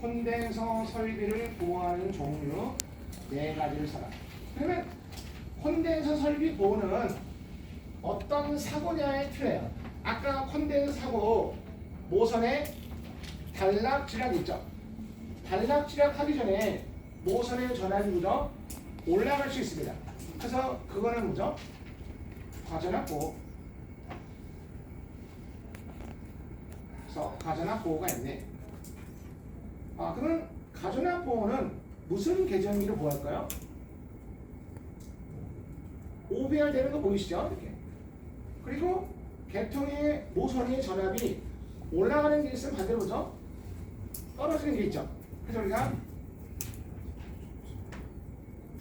콘덴서 설비를 보호하는 종류 네 가지를 써라. 그러면 콘덴서 설비 보호는 어떤 사고냐에 틀려요. 아까 콘덴서 사고 모선에 단락 지락 있죠. 단락 지락하기 전에 모선의 전압이 무죠 올라갈 수 있습니다. 그래서 그거는 뭐죠? 과전압 보호. 그래서 가전압 보호가 있네. 아 그러면 가전압 보호는 무슨 계정기로 보호할까요? OBR 되는 거 보이시죠? 이렇게. 그리고 개통의 모선의 전압이 올라가는 게 있으면 반대로 보죠? 떨어지는 게 있죠. 그래서 우리가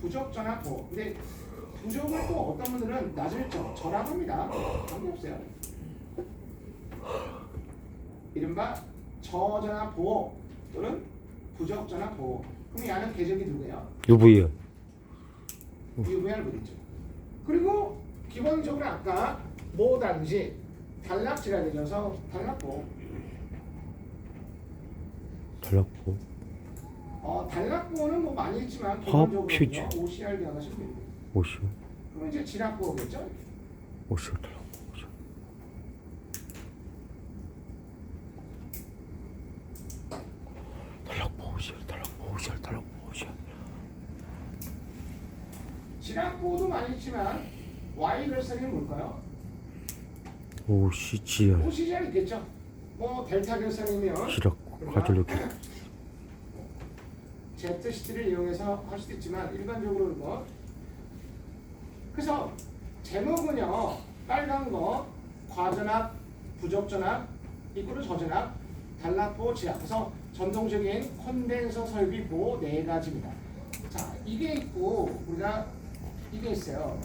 부적 전압 보호. 근데 부적을 또 어떤 분들은 낮을 적 절합합니다. 관계없어요. 이른바 저전압 보호 또는 부적전압 보호. 그럼 야는 계적이 누구예요? UV요. UVR 물이죠. 그리고 기본적으로 아까 모 단지 단락지가 되셔서 단락보. 달랐고. 어 단락보는 뭐 많이 있지만 화학 기본적으로는요 퓨즈. OCR 기하시면 됩니다. 옷이요. 그럼 이제. 달랐고. 옷이요. 달랐고. 옷이요. 달랐고. 옷이요. 진압보도 많이 있지만 Y 결선이 뭘까요? 지연. OCR 있겠죠? 뭐 델타 결선이면 지락고. 과절력. ZCT를 이용해서 할 수도 있지만 일반적으로는 뭐 그래서 제목은요 빨간 거 과전압, 부적전압, 이거를 저전압, 지압 그래서 전통적인 콘덴서 설비 보호 네 가지입니다. 자 이게 있고 우리가 이게 있어요.